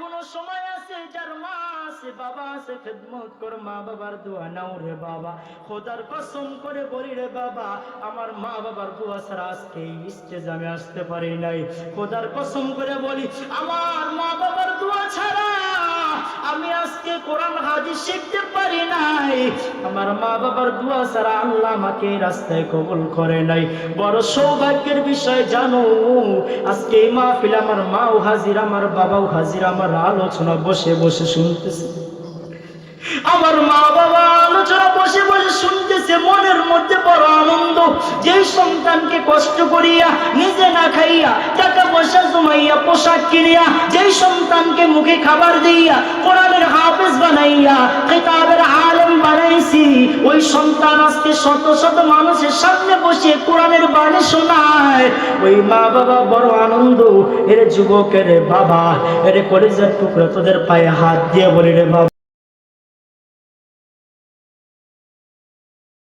এখনও সময় আছে, যার মা আছে, বাবা আছে, খেদমত কর, মা বাবার দোয়া নাও রে বাবা। খোদার কসম করে বলি রে বাবা, আমার মা বাবার দোয়া ছাড়া আজকে স্টেজ আমি আসতে পারি নাই। খোদার কসম করে বলি, আমার মা বাবার দোয়া ছাড়া আমি আজকে কোরআন হাদিস শিখতে পারি নাই। আমার মা বাবার দোয়া ছাড়া আল্লাহ আমাকে রাস্তায় কবুল করে নাই। বড় সৌভাগ্যের বিষয় জানো, আজকে এই মাহফিল আমার মাও হাজির, আমার বাবাও হাজির, আমার আলোচনা বসে বসে শুনতেছে। আমার মা বাবা আলোচনা বসে বসে শুনতেছে, মনের মধ্যে বড় আনন্দ। যে সন্তানকে কষ্ট করিয়া, নিজে না খাইয়া টাকা পয়সা জমাইয়া, পোশাক কিনিয়া যে সন্তানকে মুখে খাবার দিয়া কোরআনের হাফেজ বানাইয়া, কিতাবের ওই সন্তান আজকে শত শত মানুষের সামনে বসে কোরআনের বাণী শোনায়। ওই মা বাবা বড় আনন্দ। এর যুবকের বাবা, এর কলেজের টুকরো তোদের পায়ে হাত দিয়ে বলি রে বাবা।